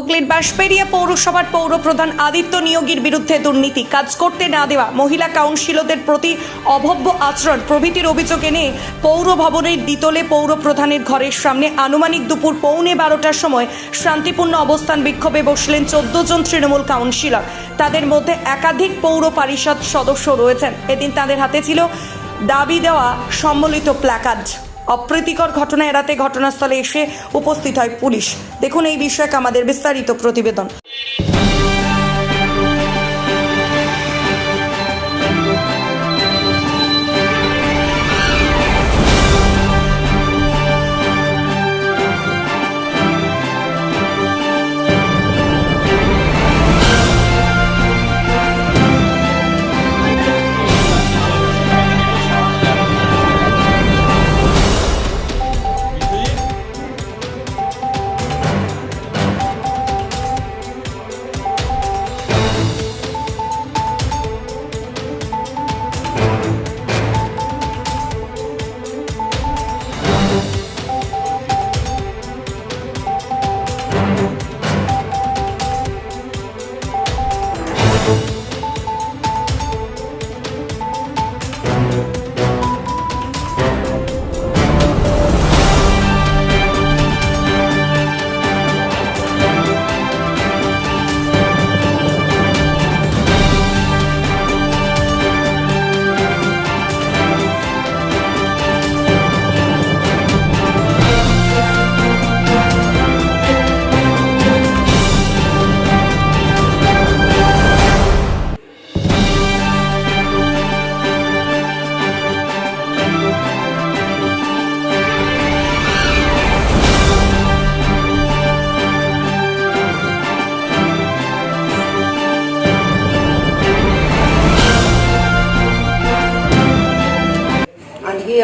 হুগলির বাঁশবেড়িয়া পৌরসভার পৌরপ্রধান আদিত্য নিয়োগীর বিরুদ্ধে দুর্নীতি, কাজ করতে না দেওয়া, মহিলা কাউন্সিলরদের প্রতি অভব্য আচরণ, প্রভৃতির অভিযোগ এনে পৌর ভবনের দ্বিতলে পৌরপ্রধানের ঘরের সামনে আনুমানিক দুপুর পৌনে বারোটার সময় শান্তিপূর্ণ অবস্থান বিক্ষোভে বসলেন চোদ্দ জন তৃণমূল কাউন্সিলর। তাদের মধ্যে একাধিক পৌর পরিষদ সদস্য রয়েছেন। এদিন তাদের হাতে ছিল দাবি দেওয়া সম্মিলিত প্ল্যাকার্ড। অপ্রীতিকর ঘটনা এড়াতে ঘটনাস্থলে এসে উপস্থিত হয় পুলিশ। দেখুন এই বিষয়ক আমাদের বিস্তারিত প্রতিবেদন।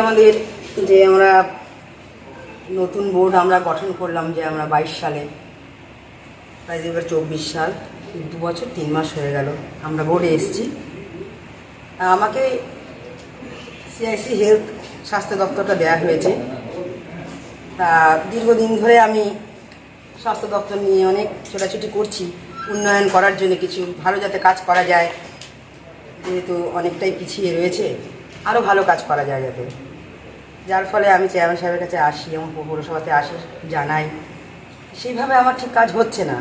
আমাদের যে আমরা নতুন বোর্ড আমরা গঠন করলাম যে আমরা বাইশ সালে প্রায় এবার চব্বিশ সাল, দু বছর তিন মাস হয়ে গেল, আমরা বোর্ডে এসেছি। আমাকে সিআইসি হেলথ স্বাস্থ্য দপ্তরটা দেওয়া হয়েছে। তা দীর্ঘদিন ধরে আমি স্বাস্থ্য দপ্তর নিয়ে অনেক ছোটাছুটি করছি, উন্নয়ন করার জন্য কিছু ভালো যাতে কাজ করা যায়, যেহেতু অনেকটাই পিছিয়ে রয়েছে আরও ভালো কাজ করা যায় যাতে। যার ফলে আমি চেয়ারম্যান সাহেবের কাছে আসি এবং পৌরসভাতে আসি, জানাই। সেইভাবে আমার ঠিক কাজ হচ্ছে না।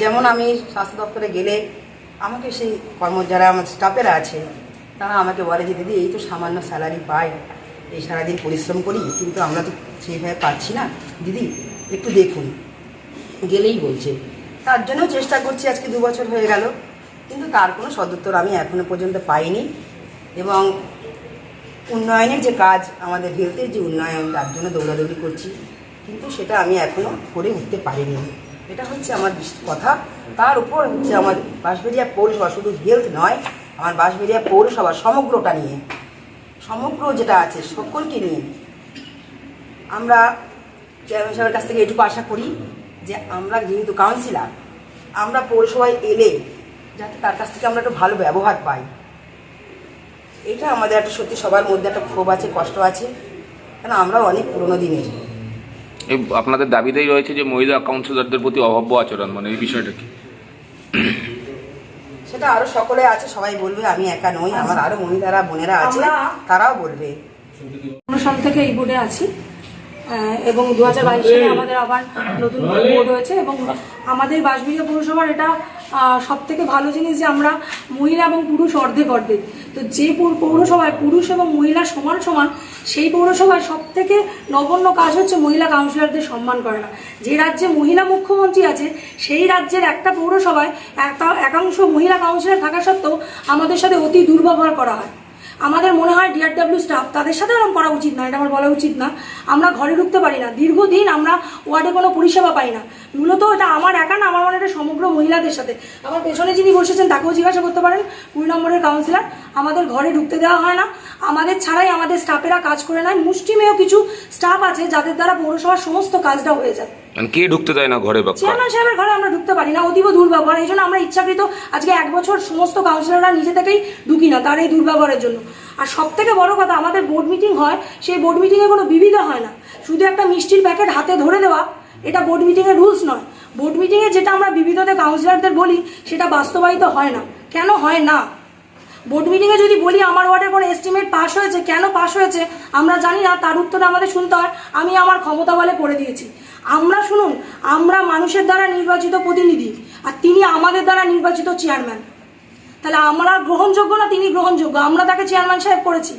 যেমন আমি স্বাস্থ্য দপ্তরে গেলে আমাকে সেই কর্ম, যারা আমার স্টাফেরা আছে, তারা আমাকে বলে যে, দিদি, এই তো সামান্য স্যালারি পাই, এই সারাদিন পরিশ্রম করি, কিন্তু আমরা তো সেইভাবে পাচ্ছি না। দিদি, একটু দেখুন। গেলেই বলছে। তার জন্য চেষ্টা করছি, আজকে দু বছর হয়ে গেল, কিন্তু তার কোনো সদুত্তর আমি এখনও পর্যন্ত পাইনি। এবং উন্নয়নের যে কাজ, আমাদের হেলথের যে উন্নয়ন, তার জন্য দৌড়াদৌড়ি করছি। কিন্তু সেটা আমি এখনও করে উঠতে পারিনি। এটা হচ্ছে আমার কথা। তার উপর হচ্ছে আমার বাঁশবেড়িয়া পৌরসভা শুধু হেলথ নয়, আমার বাঁশবেড়িয়া পৌরসভা সমগ্রটা নিয়ে, সমগ্র যেটা আছে সকলকে নিয়ে আমরা চেয়ারম্যান সাহেবের কাছ থেকে এটুকু আশা করি যে আমরা যেহেতু কাউন্সিলার আমরা পৌরসভায় এলে যাতে তার কাছ থেকে আমরা একটু ভালো ব্যবহার পাই। এটা আমাদের একটা সত্যি সবার মধ্যে একটা ক্ষোভ আছে কষ্ট আছে। কেন আমরা অনেক পুরনো দিনের। এই আপনাদের দাবিতেই রয়েছে যে মহিলা কাউন্সিলরদের প্রতি অভাব্য আচরণ মানে এই বিষয়টা কি? সেটা আরও সকলে আছে সবাই বলবে আমি একা নই আমার আরও মহিলারা বোনেরা আছে তারাও বলবে। সাল থেকে এই বোর্ডে আছি। এবং দু হাজার বাইশ সালে আমাদের আবার নতুন করে বোর্ড হয়েছে এবং আমাদের বাঁশবিড়িয়া পৌরসভার এটা সব থেকে ভালো জিনিস যে আমরা মহিলা এবং পুরুষ অর্ধেক অর্ধেক। তো যে পৌর- পৌরসভায় পুরুষ এবং মহিলা সমান সমান, সেই পৌরসভায় সব থেকে নগণ্য কাজ হচ্ছে মহিলা কাউন্সিলরদের সম্মান করে। না যে রাজ্যে মহিলা মুখ্যমন্ত্রী আছে, সেই রাজ্যের একটা পৌরসভায় একাংশ মহিলা কাউন্সিলর থাকা সত্ত্বেও আমাদের সাথে অতি দুর্ব্যবহার করা হয়। আমাদের মনে হয় ডিআরডব্লিউ স্টাফ তাদের সাথে এরকম করা উচিত না, এটা আমার বলা উচিত না। আমরা ঘরে ঢুকতে পারি না। দীর্ঘদিন আমরা ওয়ার্ডে কোনো পরিষেবা পাই না। মূলত এটা আমার একা না, আমার মনে এটা সমগ্র মহিলাদের সাথে। আমার পেছনে যিনি বসেছেন, তাকেও জিজ্ঞাসা করতে পারেন, কুড়ি নম্বরের কাউন্সিলর আমাদের ঘরে ঢুকতে দেওয়া হয় না। আমাদের ছাড়াই আমাদের স্টাফেরা কাজ করে নেয়। মুষ্টিমেয় কিছু স্টাফ আছে যাদের দ্বারা পৌরসভার সমস্ত কাজটা হয়ে যায়। মানে কে ঢুকতে দেয় না ঘরে চেয়ারম্যান সাহেবের ঘরে আমরা ঢুকতে পারি না অতীব দুর্ব্যবহার। এই জন্য আমরা ইচ্ছাকৃত আজকে এক বছর সমস্ত কাউন্সিলররা নিজে থেকেই ঢুকি না তার এই দুর্ব্যবহারের জন্য। আর সব থেকে বড় কথা, আমাদের বোর্ড মিটিং হয়, সেই বোর্ড মিটিংয়ে কোনো বিবিধা হয় না। শুধু একটা মিষ্টির প্যাকেট হাতে ধরে দেওয়া, এটা বোর্ড মিটিংয়ের রুলস নয়। বোর্ড মিটিংয়ে যেটা আমরা বিবিধতে কাউন্সিলরদের বলি, সেটা বাস্তবায়িত হয় না। কেন হয় না? বোর্ড মিটিংয়ে যদি বলি, আমার ওয়ার্ডের কোনো এস্টিমেট পাস হয়েছে, কেন পাস হয়েছে, আমরা জানি না, তার উত্তর আমাদের শুনতে হয়। আমি আমার ক্ষমতা বলে করে দিয়েছি। আমরা শুনুন আমরা মানুষের দ্বারা নির্বাচিত প্রতিনিধি আর তিনি আমাদের দ্বারা নির্বাচিত চেয়ারম্যান। তাহলে আমরা গ্রহণযোগ্য না তিনি গ্রহণযোগ্য? আমরা তাকে চেয়ারম্যান সাহেব করেছি।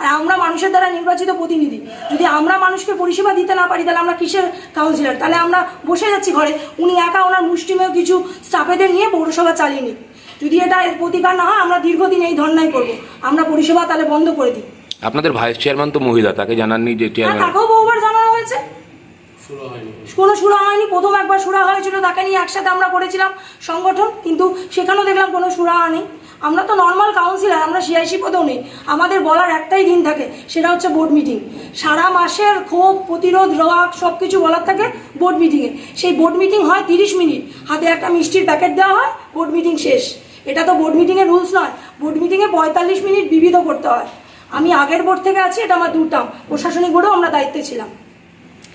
আর আমরা মানুষের দ্বারা নির্বাচিত প্রতিনিধি। যদি আমরা মানুষকে পরিষেবা দিতে না পারি তাহলে আমরা কিসের কাউন্সিলর তাহলে আমরা বসে যাচ্ছি ঘরে। উনি একা ওনার মুষ্টিমেয় কিছু স্টাফেদের নিয়ে পৌরসভা চালিয়ে নিই যদি এটা এর প্রতিকার না হয় আমরা দীর্ঘদিন এই ধর্নাই করব। আমরা পরিষেবা তাহলে বন্ধ করে দিই। আপনাদের ভাইস চেয়ারম্যান তো মহিলা তাকে জানাননি যে চেয়ারম্যান তাকেও বহুবার জানানো হয়েছে। কোনো সুরা হয়নি, প্রথম একবার সুরা হয়েছিল, তাকে নিয়ে একসাথে আমরা করেছিলাম সংগঠন, কিন্তু সেখানেও দেখলাম কোনো সুরা নেই। আমরা তো নর্মাল কাউন্সিলর আমরা সিআইসি পদেও নেই। আমাদের বলার একটাই দিন থাকে, সেটা হচ্ছে বোর্ড মিটিং সারা মাসের ক্ষোভ, প্রতিরোধ, রাগ সব কিছু বলার থাকে বোর্ড মিটিংয়ে সেই বোর্ড মিটিং হয় তিরিশ মিনিট। হাতে একটা মিষ্টির প্যাকেট দেওয়া হয় বোর্ড মিটিং শেষ। এটা তো বোর্ড মিটিংয়ের রুলস নয়। বোর্ড মিটিংয়ে পঁয়তাল্লিশ মিনিট বিবিধ করতে হয়। আমি আগের বোর্ড থেকে আছি, এটা আমার দুটাম প্রশাসনিক বোর্ডেও আমরা দায়িত্বে ছিলাম।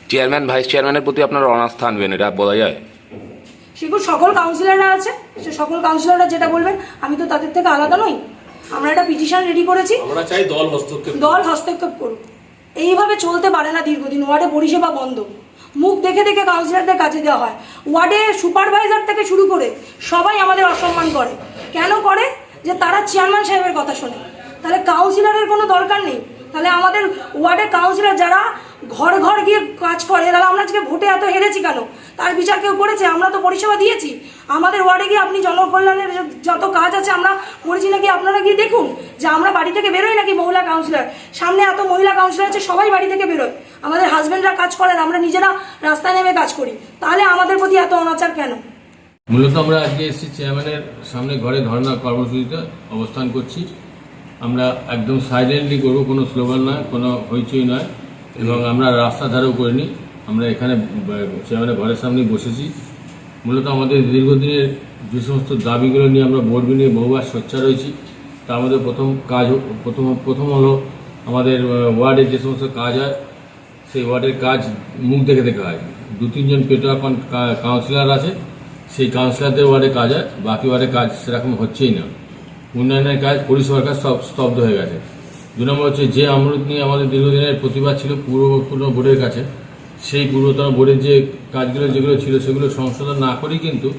চেয়ারম্যান ভাইস চেয়ারম্যানের প্রতি আপনারা অনাস্থা আনবেন এটা বলা যায়। সেগুলো সকল কাউন্সিলররা আছে সে সকল কাউন্সিলররা যেটা বলবেন আমি তো তাদের থেকে আলাদা নই। আমরা একটা পিটিশন রেডি করেছি। আমরা চাই দল হস্তক্ষেপ দল হস্তক্ষেপ করুক। এইভাবে চলতে পারে না দীর্ঘদিন ওয়ার্ডে পরিষেবা বন্ধ। মুখ দেখে দেখে কাউন্সিলরদের কাছে দেওয়া হয়। ওয়ার্ডে সুপারভাইজার থেকে শুরু করে সবাই আমাদের অসম্মান করে। কেন করে? যে তারা চেয়ারম্যান সাহেবের কথা শোনে। তাহলে কাউন্সিলরের কোনো দরকার নেই। তাহলে আমাদের ওয়ার্ডের কাউন্সিলর যারা ঘর ঘর গিয়ে কাজ করে, তাহলে আমরা আজকে ভোটে এত হেরেছি কেন? তার বিচার কেউ করেছে? আমরা তো পরিষেবা দিয়েছি। আমাদের ওয়ার্ডে গিয়ে আপনি জনকল্যাণের যত কাজ আছে, আমরা করেছি নাকি? আপনারা গিয়ে দেখুন যে আমরা বাড়ি থেকে বেরোই নাকি মহিলা কাউন্সিলর সামনে এত মহিলা কাউন্সিলর আছে, সবাই বাড়ি থেকে বেরোয়। আমাদের হাজব্যান্ডরা কাজ করেন, আমরা নিজেরা রাস্তায় নেমে কাজ করি। তাহলে আমাদের প্রতি এত অনাচার কেন? মূলত আমরা আজকে এসেছি চেয়ারম্যানের সামনে ঘরে ধর্ণা কর্মসূচিতে অবস্থান করছি। আমরা একদম সাইলেন্টলি করব, কোনো স্লোগান নয়, কোনো হইচই নয়। এবং আমরা রাস্তা ধারেও করিনি। আমরা এখানে চেয়ারম্যানের ঘরের সামনেই বসেছি। মূলত আমাদের দীর্ঘদিনের যে সমস্ত দাবিগুলো নিয়ে আমরা বোর্ড নিয়ে বহুবার সোচ্চার রয়েছি তার মধ্যে প্রথম কাজ প্রথম প্রথম হলো আমাদের ওয়ার্ডে যে সমস্ত কাজ হয়, সেই ওয়ার্ডের কাজ মুখ দেখে দেখে হয়। দু, তিনজন পেটোয়া কাউন্সিলর আছে, সেই কাউন্সিলরদের ওয়ার্ডে কাজ হয়, বাকি ওয়ার্ডে কাজ সেরকম হচ্ছেই না। উন্নয়নের কাজ পরিষেবার কাজ সব স্তব্ধ হয়ে গেছে। দু নম্বর হচ্ছে যে আমরুদ নিয়ে আমাদের দীর্ঘদিনের প্রতিবাদ ছিল পূর্বপূর্ণ বোর্ডের কাছে সেই পূর্বতন বোর্ডের যে কাজগুলো যেগুলো ছিল সেগুলো সংশোধন না করেই কিন্তু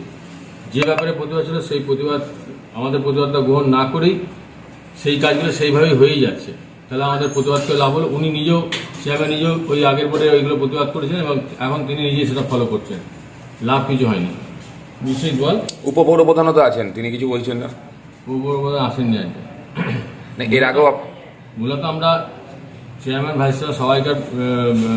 যে ব্যাপারে প্রতিবাদ ছিল সেই প্রতিবাদ আমাদের প্রতিবাদটা গ্রহণ না করেই সেই কাজগুলো সেইভাবেই হয়েই যাচ্ছে। তাহলে আমাদের প্রতিবাদকে লাভ হলো? উনি নিজেও চেয়ারম্যান নিজেও ওই আগের বোর্ডে ওইগুলো প্রতিবাদ করেছেন এবং এখন তিনি নিজেই সেটা ফলো করছেন। লাভ কিছু হয়নি। নিশ্চয়ই বল? উপপৌর প্রধানও তো আছেন তিনি কিছু বলছেন না? পূর্ব আসেননি আজকে না, এর আগেও আপ- মূলত আমরা চেয়ারম্যান ভাইস চেয়ার সবাইকার আহ,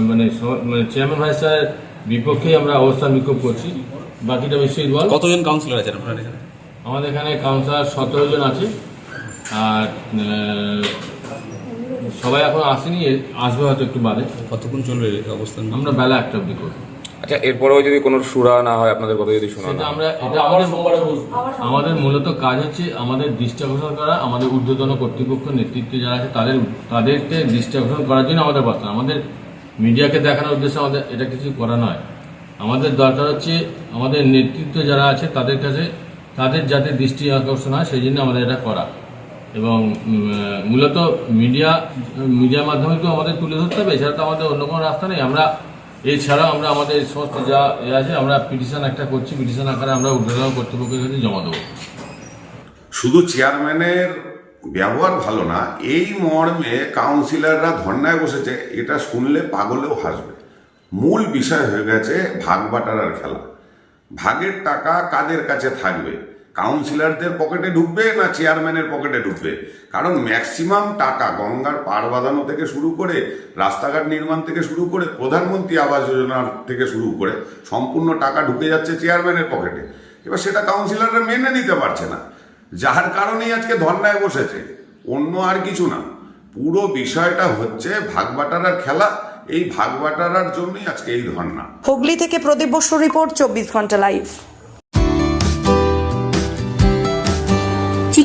মানে মানে চেয়ারম্যান ভাইস চেয়ারের বিপক্ষেই আমরা অবস্থান বিক্ষোভ করছি। বাকিটা নিশ্চয়ই বল। কতজন কাউন্সিলর আছেন আপনার এখানে? আমাদের এখানে কাউন্সিলর সতেরো জন আছে। আর আহ, সবাই এখন আসেনি আসবে হয়তো একটু বাদে। কতক্ষণ চলবে এই অবস্থান? আমরা বেলা একটা অব্দি করব। আচ্ছা এরপরেও যদি কোনো সুরা না হয় আপনাদের কথা যদি শোনা সেটা না আমরা এটা আমাদের আমাদের মূলত কাজ হচ্ছে আমাদের দৃষ্টি আকর্ষণ করা আমাদের ঊর্ধ্বতন কর্তৃপক্ষ নেতৃত্বে যারা আছে তাদের তাদেরকে দৃষ্টি আকর্ষণ করার জন্য আমাদের বার্তা। আমাদের মিডিয়াকে দেখানোর উদ্দেশ্যে আমাদের এটা কিছু করা নয়। আমাদের দরকার হচ্ছে আমাদের নেতৃত্ব যারা আছে তাদের কাছে তাদের যাতে দৃষ্টি আকর্ষণ হয় সেই জন্য আমাদের এটা করা। এবং মূলত মিডিয়া মিডিয়ার মাধ্যমে তো আমাদের তুলে ধরতে হবে এছাড়া তো আমাদের অন্য কোনো রাস্তা নেই। আমরা এছাড়াও আমরা আমাদের সমস্ত যা এ আছে, আমরা পিটিশন একটা করছি, পিটিশন আকারে আমরা ঊর্ধ্বতন কর্তৃপক্ষের কাছে জমা দেবো। শুধু চেয়ারম্যানের ব্যবহার ভালো না, এই মর্মে কাউন্সিলররা ধর্নায় বসেছে, এটা শুনলে পাগলেও হাসবে। মূল বিষয় হয়ে গেছে ভাগ বাটারার খেলা। ভাগের টাকা কাদের কাছে থাকবে? কাউন্সিলরদের পকেটে ঢুকবে না চেয়ারম্যানের পকেটে ঢুকবে? কারণ ম্যাক্সিমাম টাকা গঙ্গার পাড় বাঁধানো থেকে শুরু করে, রাস্তাঘাট নির্মাণ থেকে শুরু করে, প্রধানমন্ত্রী আবাস যোজনার থেকে শুরু করে সম্পূর্ণ টাকা ঢুকে যাচ্ছে চেয়ারম্যানের পকেটে। এবার সেটা কাউন্সিলররা মেনে নিতে পারছে না। যার কারণেই আজকে ধর্নায় বসেছে। অন্য আর কিছু না। পুরো বিষয়টা হচ্ছে ভাগবাটারার খেলা। এই ভাগবাটারার জন্যই আজকে এই ধর্না। হুগলি থেকে প্রদীপ বসু রিপোর্ট, চব্বিশ ঘণ্টা লাইভ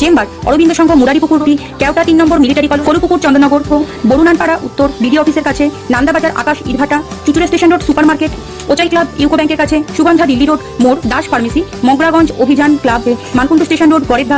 চেম্বার, অরবিন্দ সংঘ মুরারিপুকুর রুটি কেওটা তিন নম্বর মিলিটারি কলেজ কলুপুকুর চন্দননগর বরুণানপাড়া, উত্তর বিডি অফিসের কাছে নান্দাবাজার আকাশ, ইটভাটা, Chuchura station road, super market, ওচাই club, UCO ব্যাংকের কাছে, সুগন্ধা, দিল্লি রোড, মোড়, দাস ফার্মেসি, মগরাগঞ্জ, অভিযান ক্লাব মানকুণ্ড স্টেশন রোড, গড়ের